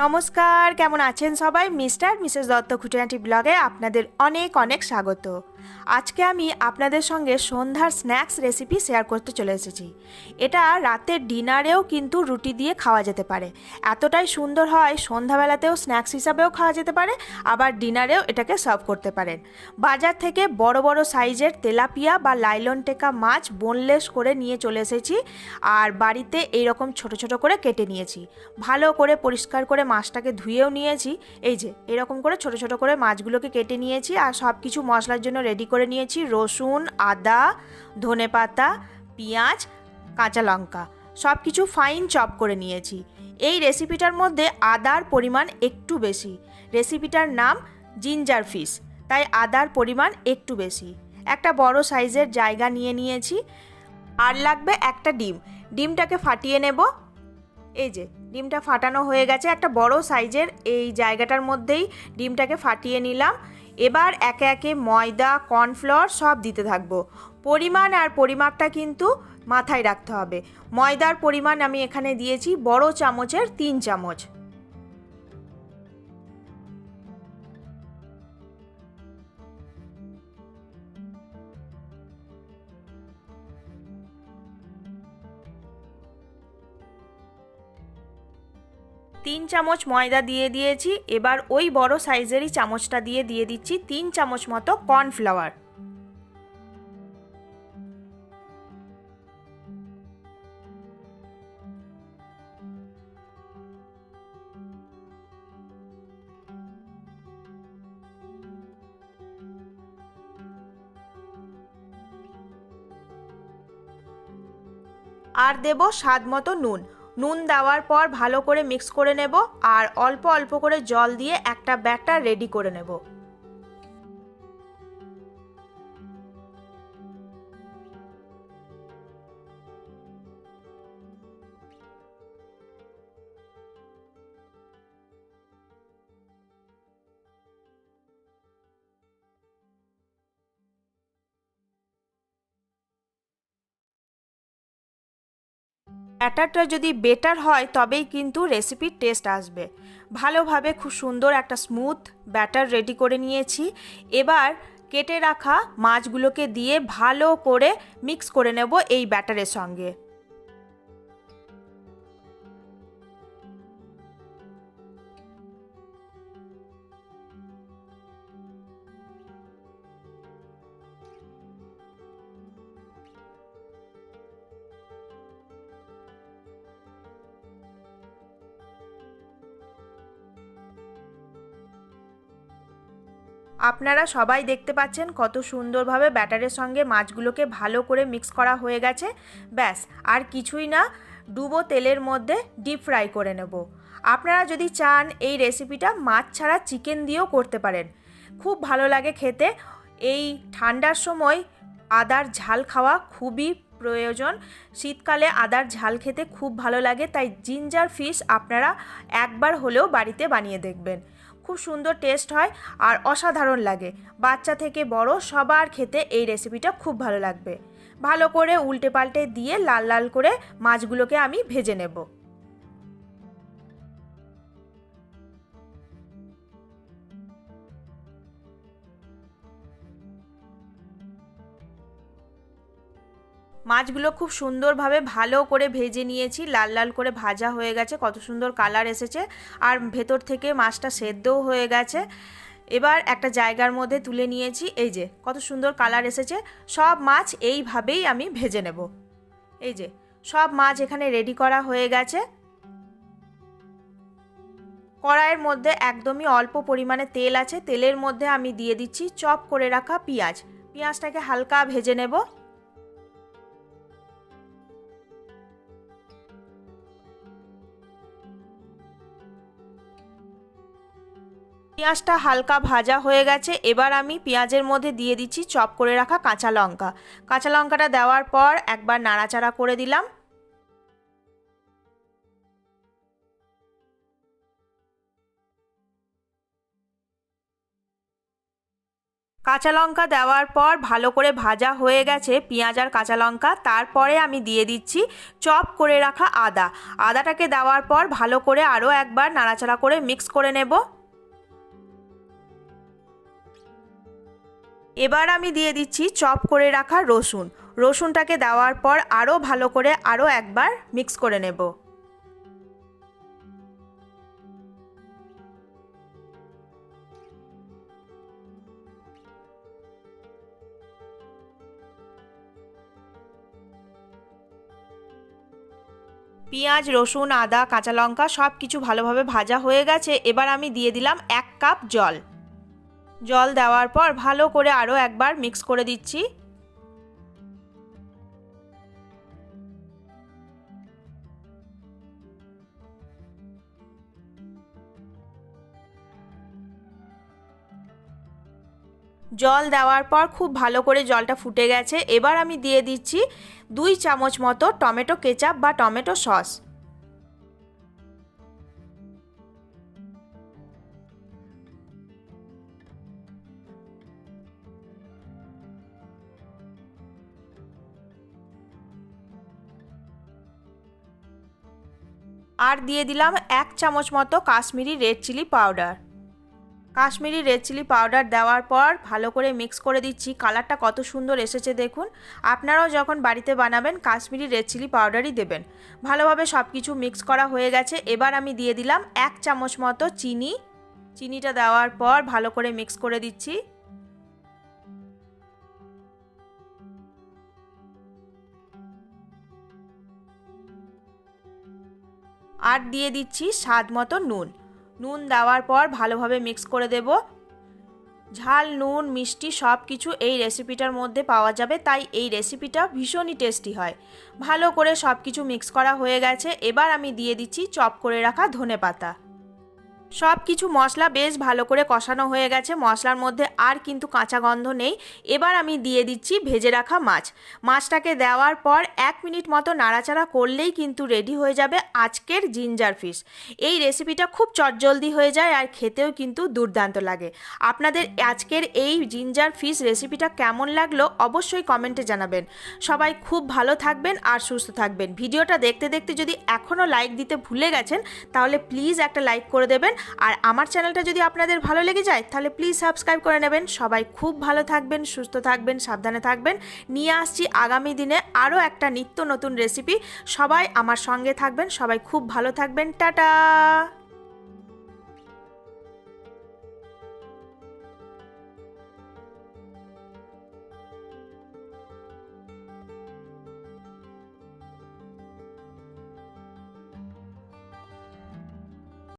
নমস্কার, কেমন আছেন সবাই? মিস্টার, মিসেস দত্ত খুঁটিনাটি ব্লগে আপনাদের অনেক অনেক স্বাগত। আজকে আমি আপনাদের সঙ্গে সন্ধ্যার স্ন্যাক্স রেসিপি শেয়ার করতে চলে এসেছি। এটা রাতের ডিনারেও কিন্তু রুটি দিয়ে খাওয়া যেতে পারে। এতটাই সুন্দর হয়, সন্ধ্যাবেলাতেও স্ন্যাক্স হিসাবেও খাওয়া যেতে পারে, আবার ডিনারেও এটাকে সার্ভ করতে পারেন। বাজার থেকে বড় বড় সাইজের তেলাপিয়া বা লাইলন টেকা মাছ বোনলেস করে নিয়ে চলে এসেছি, আর বাড়িতে এইরকম ছোট ছোট করে কেটে নিয়েছি। ভালো করে পরিষ্কার করে মাছটাকে ধুয়েও নিয়েছি। এই যে, এরকম করে ছোট ছোট করে মাছগুলোকে কেটে নিয়েছি আর সব কিছু মশলার জন্য রেডি করে নিয়েছি। রসুন, আদা ধনেপাতা পেঁয়াজ, কাঁচা লঙ্কা সব কিছু ফাইন চপ করে নিয়েছি। এই রেসিপিটার মধ্যে আদার পরিমাণ একটু বেশি। রেসিপিটার নাম জিঞ্জার ফিশ তাই আদার পরিমাণ একটু বেশি। একটা বড় সাইজের জায়গা নিয়ে নিয়েছি। আর লাগবে একটা ডিম। ডিমটাকে ফাটিয়ে নেব। এই যে ডিমটা ফাটানো হয়ে গেছে একটা বড় সাইজের। এই জায়গাটার মধ্যেই ডিমটাকে ফাটিয়ে নিলাম। এবার একে একে ময়দা কর্নফ্লাওয়ার সব দিতে থাকব। পরিমাণ আর পরিমাপটা কিন্তু মাথায় রাখতে হবে। ময়দার পরিমাণ আমি এখানে দিয়েছি বড় চামচের তিন চামচ। তিন চামচ ময়দা দিয়ে দিয়েছি, এবার ওই বড় সাইজেরই চামচটা দিয়ে দিয়ে দিচ্ছি তিন চামচ মতো কর্নফ্লাওয়ার। আর দেব স্বাদ মতো নুন। নুন দেওয়ার পর ভালো করে মিক্স করে নেব আর অল্প অল্প করে জল দিয়ে একটা ব্যাটার রেডি করে নেব। ব্যাটারটা যদি বেটার হয়, তবেই কিন্তু রেসিপির টেস্ট আসবে। ভালোভাবে খুব সুন্দর একটা স্মুথ ব্যাটার রেডি করে নিয়েছি। এবার কেটে রাখা মাছগুলোকে দিয়ে ভালো করে মিক্স করে নেব এই ব্যাটারের সঙ্গে। আপনারা সবাই দেখতে পাচ্ছেন কত সুন্দরভাবে ব্যাটারের সঙ্গে মাছগুলোকে ভালো করে মিক্স করা হয়ে গেছে। ব্যাস, আর কিছুই না, ডুবো তেলের মধ্যে ডিপ ফ্রাই করে নেব। আপনারা যদি চান এই রেসিপিটা মাছ ছাড়া চিকেন দিয়েও করতে পারেন। খুব ভালো লাগে খেতে। এই ঠান্ডার সময় আদার ঝাল খাওয়া খুবই প্রয়োজন। শীতকালে আদার ঝাল খেতে খুব ভালো লাগে, তাই জিঞ্জার ফিশ আপনারা একবার হলেও বাড়িতে বানিয়ে দেখবেন। খুব সুন্দর টেস্ট হয় আর অসাধারণ লাগে। বাচ্চা থেকে বড় সবার খেতে এই রেসিপিটা খুব ভালো লাগবে। ভালো করে উল্টে পাল্টে দিয়ে লাল লাল করে মাছগুলোকে আমি ভেজে নেব। মাছগুলো খুব সুন্দরভাবে ভালো করে ভেজে নিয়েছি, লাল লাল করে ভাজা হয়ে গেছে, কত সুন্দর কালার এসেছে। আর ভেতর থেকে মাছটা সেদ্ধও হয়ে গেছে। এবার একটা জায়গার মধ্যে তুলে নিয়েছি, এই যে কত সুন্দর কালার এসেছে। সব মাছ এইভাবেই আমি ভেজে নেব। এই যে সব মাছ এখানে রেডি করা হয়ে গেছে। কড়াইয়ের মধ্যে একদমই অল্প পরিমাণে তেল আছে। তেলের মধ্যে আমি দিয়ে দিচ্ছি চপ করে রাখা পেঁয়াজ। পেঁয়াজটাকে হালকা ভেজে নেব। পেঁয়াজটা হালকা ভাজা হয়ে গেছে, এবার আমি পেঁয়াজের মধ্যে দিয়ে দিচ্ছি চপ করে রাখা কাঁচা লঙ্কা। কাঁচা লঙ্কাটা দেওয়ার পর একবার নাড়াচাড়া করে দিলাম। কাঁচা লঙ্কা দেওয়ার পর ভালো করে ভাজা হয়ে গেছে পেঁয়াজ আর কাঁচা লঙ্কা। তারপরে আমি দিয়ে দিচ্ছি চপ করে রাখা আদা। আদাটাকে দেওয়ার পর ভালো করে আরও একবার নাড়াচাড়া করে মিক্স করে নেব। এবার আমি দিয়ে দিচ্ছি চপ করে রাখা রসুন। রসুনটাকে দেওয়ার পর আরও ভালো করে আরও একবার মিক্স করে নেব। পেঁয়াজ, রসুন, আদা, কাঁচা লঙ্কা সব কিছু ভালোভাবে ভাজা হয়ে গেছে। এবার আমি দিয়ে দিলাম এক কাপ জল। জল দেওয়ার পর ভালো করে আরও একবার মিক্স করে দিচ্ছি। জল দেওয়ার পর খুব ভালো করে জলটা ফুটে গেছে। এবার আমি দিয়ে দিচ্ছি দুই চামচ মতো টমেটো কেচাপ বা টমেটো সস। আর দিয়ে দিলাম এক চামচ মতো Kashmiri red chilli powder. Kashmiri red chilli powder দেওয়ার পর ভালো করে মিক্স করে দিচ্ছি। কালারটা কত সুন্দর এসেছে দেখুন। আপনারাও যখন বাড়িতে বানাবেন কাশ্মীরি রেড চিলি পাউডারই দেবেন। ভালোভাবে সব কিছু মিক্স করা হয়ে গেছে। এবার আমি দিয়ে দিলাম এক চামচ মতো চিনি। চিনিটা দেওয়ার পর ভালো করে মিক্স করে দিচ্ছি। আর দিয়ে দিচ্ছি স্বাদ মতো নুন। নুন দেওয়ার পর ভালোভাবে মিক্স করে দেব। ঝাল, নুন, মিষ্টি সব কিছু এই রেসিপিটার মধ্যে পাওয়া যাবে, তাই এই রেসিপিটা ভীষণই টেস্টি হয়। ভালো করে সব কিছু মিক্স করা হয়ে গেছে, এবার আমি দিয়ে দিচ্ছি চপ করে রাখা ধনে পাতা সব কিছু মশলা বেশ ভালো করে কষানো হয়ে গেছে। মশলার মধ্যে আর কিন্তু কাঁচা গন্ধ নেই। এবার আমি দিয়ে দিচ্ছি ভেজে রাখা মাছ। মাছটাকে দেওয়ার পর এক মিনিট মতো নাড়াচাড়া করলেই কিন্তু রেডি হয়ে যাবে আজকের জিঞ্জার ফিশ এই রেসিপিটা খুব চটজলদি হয়ে যায় আর খেতেও কিন্তু দুর্দান্ত লাগে। আপনাদের আজকের এই জিঞ্জার ফিশ রেসিপিটা কেমন লাগল অবশ্যই কমেন্টে জানাবেন। সবাই খুব ভালো থাকবেন আর সুস্থ থাকবেন। ভিডিওটা দেখতে দেখতে যদি এখনও লাইক দিতে ভুলে গেছেন, তাহলে প্লিজ একটা লাইক করে দেবেন। আর আমার চ্যানেলটা যদি আপনাদের ভালো লেগে যায়, তাহলে প্লিজ সাবস্ক্রাইব করে নেবেন। সবাই খুব ভালো থাকবেন, সুস্থ থাকবেন, সাবধানে থাকবেন। নিয়ে আসছি আগামী দিনে আরও একটা নিত্য নতুন রেসিপি সবাই আমার সঙ্গে থাকবেন, সবাই খুব ভালো থাকবেন। টাটা!